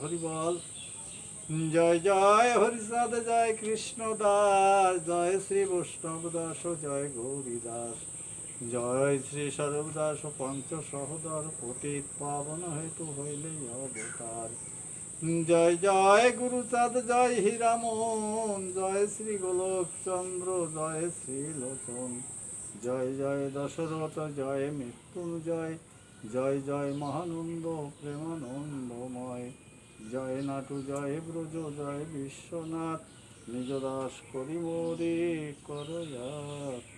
হরি বল। জয় জয় হরিচাঁদ জয় কৃষ্ণ দাস, জয় শ্রী বৈষ্ণব দাস, জয় গৌরী দাস, জয় শ্রী স্বরূপ দাস, পঞ্চ সহদর পতিত পাবন হেতু হইলে অবতার। জয় জয়, গুরুচাঁদ, জয় হীরামন, জয় শ্রী গোলক চন্দ্র জয় শ্রী লোচন, জয় জয় দশরথ, জয় মৃত্যুঞ্জয়, জয় জয় মহানন্দ, প্রেমানন্দময়। জয় নাটু, জয় ব্রজ, জয় বিশ্বনাথ। নিজ দাস করি মোরে কর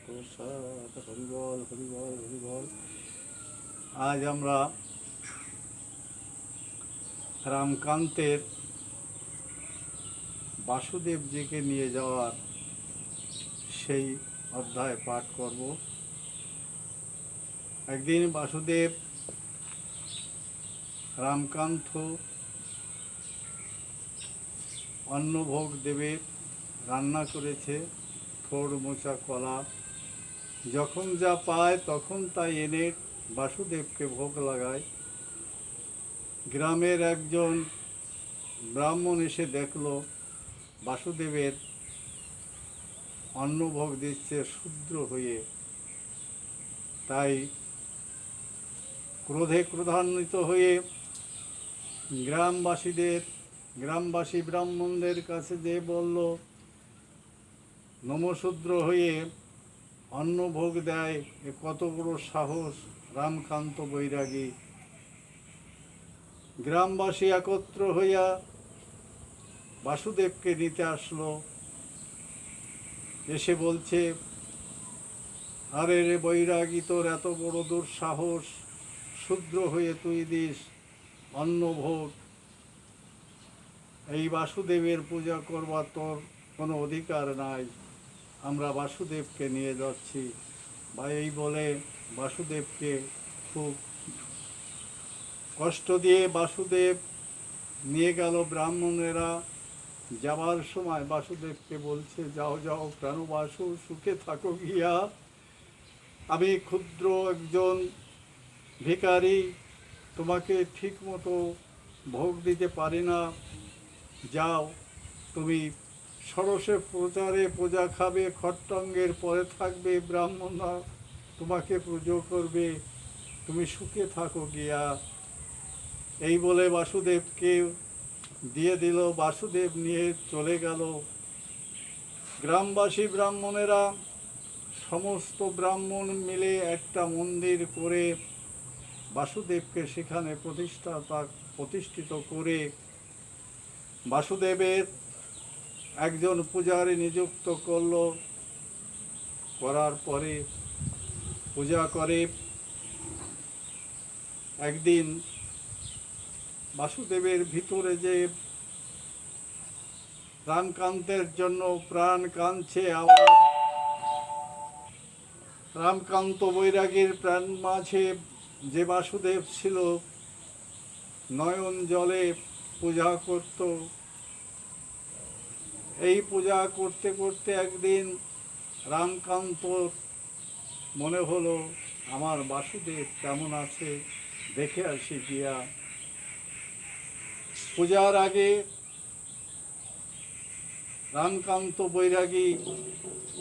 প্রসাদ। হরিবল হরিবল হরিবল। আজ আমরা রামকান্তের বাসুদেবজিকে নিয়ে যাওয়ার সেই অধ্যায় পাঠ করব। একদিন বাসুদেব রামকান্ত অন্নভোগ দেবে, রান্না করেছে, থোড় মোচা কলা। যখন যা পায় তখন তাই এনে বাসুদেবকে ভোগ লাগায়। গ্রামের একজন ব্রাহ্মণ এসে দেখল, বাসুদেবের অন্নভোগ দিচ্ছে শূদ্র হয়ে। তাই ক্রোধে ক্রোধান্বিত হয়ে গ্রামবাসীদের গ্রামবাসী ব্রাহ্মণদের কাছে যে বলল, নমশূদ্র হয়ে অন্নভোগ দেয়, এ কত বড় সাহস, রামকান্ত বৈরাগী। গ্রামবাসী একত্র হইয়া বাসুদেবকে নিতে আসলো। এসে বলছে, আরে রে বৈরাগী, তোর এত বড় দুঃসাহস, শূদ্র হয়ে তুই দিস অন্নভোগ। এই বাসুদেবের পূজা করবার তোর কোনো অধিকার নাই। আমরা বাসুদেবকে নিয়ে যাচ্ছি। বা এই বলে বাসুদেবকে খুব কষ্ট দিয়ে বাসুদেব নিয়ে গেল ব্রাহ্মণেরা। যাবার সময় বাসুদেবকে বলছে, যাও যাও প্রাণ বাসু সুখে থাকো গিয়া। আমি ক্ষুদ্র একজন ভিখারি, তোমাকে ঠিক মতো ভোগ দিতে পারি না। যাও, তুমি সরসে প্রচারে পূজা খাবে, খট্টঙ্গের পরে থাকবে ব্রাহ্মণরা তোমাকে পুজো করবে। তুমি সুখে থাকো গিয়া। এই বলে বাসুদেবকে দিয়ে দিল, বাসুদেব নিয়ে চলে গেল। গ্রামবাসী ব্রাহ্মণেরা, সমস্ত ব্রাহ্মণ মিলে একটা মন্দির করে বাসুদেবকে সেখানে প্রতিষ্ঠা প্রতিষ্ঠিত করে বাসুদেবের একজন পূজারী নিযুক্ত করল। করার পরে পূজা করে। একদিন বাসুদেবের ভিতরে যে রামকান্তের জন্য প্রাণ কাঁদছে, আবার রামকান্ত বৈরাগীর প্রাণ মাঝে যে বাসুদেব ছিল, নয়ন জলে পূজা করত। এই পূজা করতে করতে একদিন রামকান্ত মনে হলো, আমার বাসুদেব কেমন আছে? দেখে আসি গিয়া। পূজার আগে রামকান্ত বৈরাগী,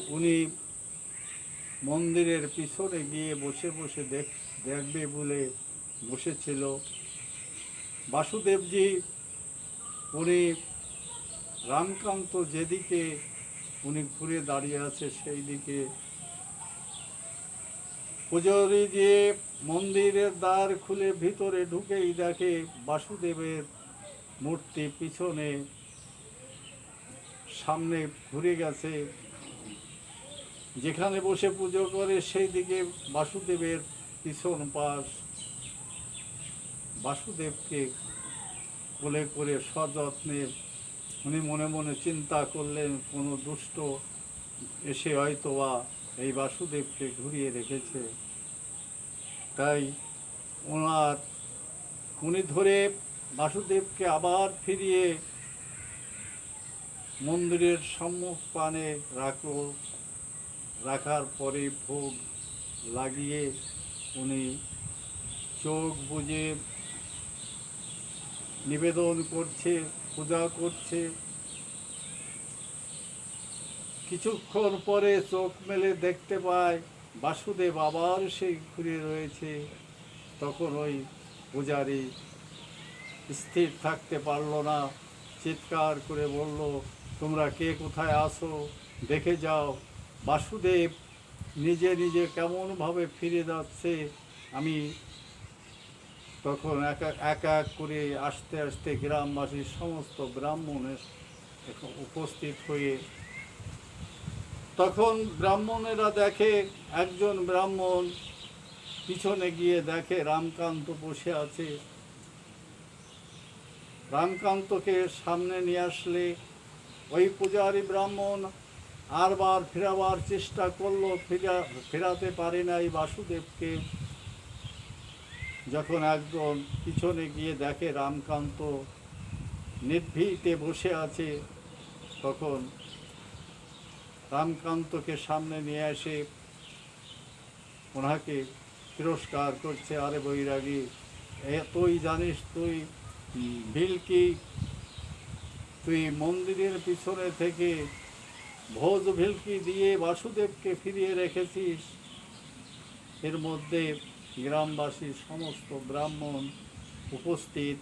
উনি মন্দিরের পিছনে গিয়ে বসে বসে দেখ, দেখবে বলে বসেছিল। বাসুদেবজি উনি রামকান্ত যেদিকে উনি ঘুরে দাঁড়িয়ে আছে, সেই দিকে। পুজোরি দিয়ে মন্দিরের দ্বার খুলে ভিতরে ঢুকেই দেখে বাসুদেবের মূর্তি পিছনে সামনে ঘুরে গেছে। যেখানে বসে পুজো করে, সেই দিকে বাসুদেবের পিছন পাশ বাসুদেবকে কোলে করে সযত্নে উনি মনে মনে চিন্তা করলেন, কোনো দুষ্ট এসে হয়তো বা এই বাসুদেবকে ঘুরিয়ে রেখেছে। তাই ওনার উনি ধরে বাসুদেবকে আবার ফিরিয়ে মন্দিরের সম্মুখ পানে রাখল রাখার পরে ভোগ লাগিয়ে উনি চোখ বুজে নিবেদন করছে, পূজা করছে। কিছুক্ষণ পরে চোখ মেলে দেখতে পায় বাসুদেব আবার সেই ঘুরে রয়েছে। তখন ওই পূজারী স্থির থাকতে পারল না। চিৎকার করে বলল, তোমরা কে? কোথায় আসো দেখে যাও। বাসুদেব নিজে নিজে কেমনভাবে ফিরে যাচ্ছে, আমি তখন এক এক- এক করে আস্তে আস্তে গ্রামবাসীর সমস্ত ব্রাহ্মণের উপস্থিত হয়ে তখন ব্রাহ্মণেরা দেখে, একজন ব্রাহ্মণ পিছনে গিয়ে দেখে, রামকান্ত বসে আছে। রামকান্তকে সামনে নিয়ে আসলে, ওই পূজারী ব্রাহ্মণ আরবার ফেরাবার চেষ্টা করল, ফেরা ফেরাতে পারে নাই বাসুদেবকে। যখন একজন পিছনে গিয়ে দেখে রামকান্ত নির্ভীতে বসে আছে, তখন রামকান্তকে সামনে নিয়ে এসে ওনাকে তিরস্কার করছে, আরে বৈরাগী তুই জানিস তুই ভিলকি তুই মন্দিরের পিছনে থেকে ভোজ ভিলকি দিয়ে বাসুদেবকে ফিরিয়ে রেখেছিস? এর মধ্যে গ্রামবাসী, সমস্ত ব্রাহ্মণ উপস্থিত।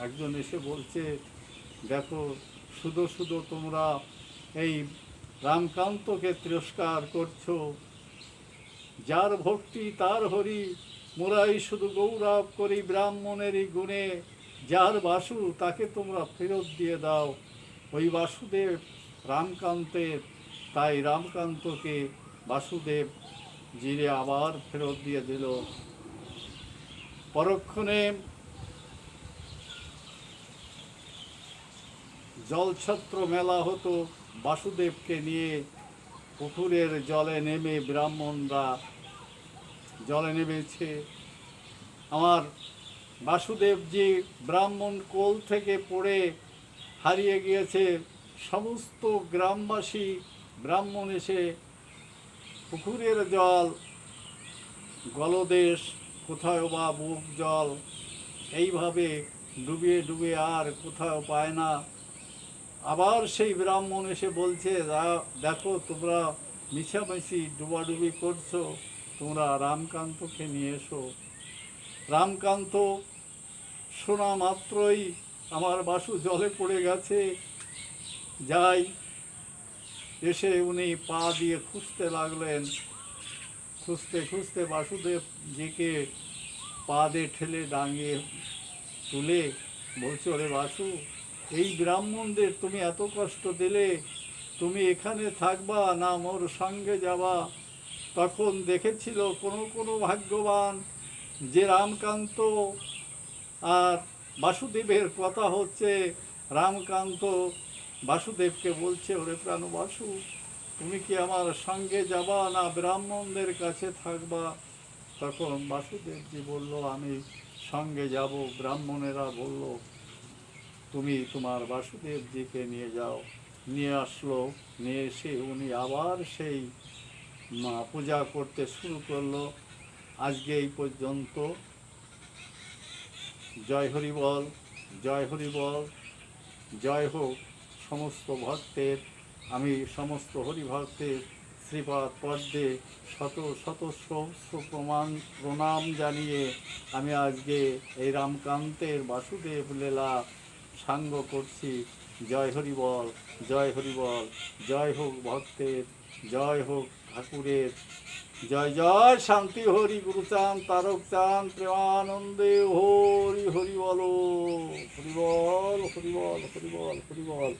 একজন এসে বলছে, দেখো, শুধু শুধু তোমরা এই রামকান্তকে তিরস্কার করছ। যার ভক্তি, তার হরি, মোরাই শুধু গৌরব করি ব্রাহ্মণেরই গুণে। যার বাসু, তাকে তোমরা ফেরত দিয়ে দাও। ওই বাসুদেব রামকান্তের, তাই রামকান্তকে বাসুদেব জিরে আবার ফেরত দিয়ে দিল। পরক্ষণে জলছত্র মেলা হতো। বাসুদেবকে নিয়ে পুকুরের জলে নেমে ব্রাহ্মণরা জলে নেমেছে। আমার বাসুদেবজি ব্রাহ্মণ কোল থেকে পড়ে হারিয়ে গিয়েছে। সমস্ত গ্রামবাসী ব্রাহ্মণ এসে পুকুরের জল, গলদেশ কোথাও বা বুক জল, এইভাবে ডুবিয়ে ডুবিয়ে আর কোথাও পায় না। আবার সেই ব্রাহ্মণ এসে বলছে দেখো তোমরা মিছামিছি ডুবাডুবি করছ, তোমরা রামকান্তকে নিয়ে এসো। রামকান্ত শোনা মাত্রই আমার বাসু জলে পড়ে গেছে। যাই এসে উনি পা দিয়ে খুঁজতে লাগলেন। খুঁজতে খুঁজতে বাসুদেব জিকে পা দিয়ে ঠেলে ডাঙিয়ে তুলে বলছে বাসু, এই ব্রাহ্মণদের তুমি এত কষ্ট দিলে, তুমি এখানে থাকবা না মোর সঙ্গে যাবা। তখন দেখেছিল কোনো কোনো ভাগ্যবান যে রামকান্ত আর বাসুদেবের কথা হচ্ছে, রামকান্ত বাসুদেবকে বলছে, ওরে প্রাণ বাসু তুমি কি আমার সঙ্গে যাবা না ব্রাহ্মণদের কাছে থাকবা? তখন বাসুদেবজি বলল, আমি সঙ্গে যাব। ব্রাহ্মণেরা বলল, তুমি তোমার বাসুদেবজিকে নিয়ে যাও। নিয়ে আসলো, নিয়ে এসে উনি আবার সেই পূজা করতে শুরু করল। আজকে এই পর্যন্ত। জয় হরি বল, জয় হরি বল, জয় হোক। সমস্ত ভক্তের, আমি সমস্ত হরিভক্তের শ্রীপাদ পদ্মে শত শত সহস্র প্রমাণ প্রণাম জানিয়ে আমি আজকে এই রামকান্তের বাসুদেব লীলা সাঙ্গ করছি। জয় হরিবল জয় হরিবল, জয় হোক ভক্তের জয় হোক ঠাকুরের। জয় জয়, শান্তি, হরি গুরুচাঁদ তারক চান, প্রেমানন্দে হরি হরি বল হরি বল হরি বল হরি বল হরি বল।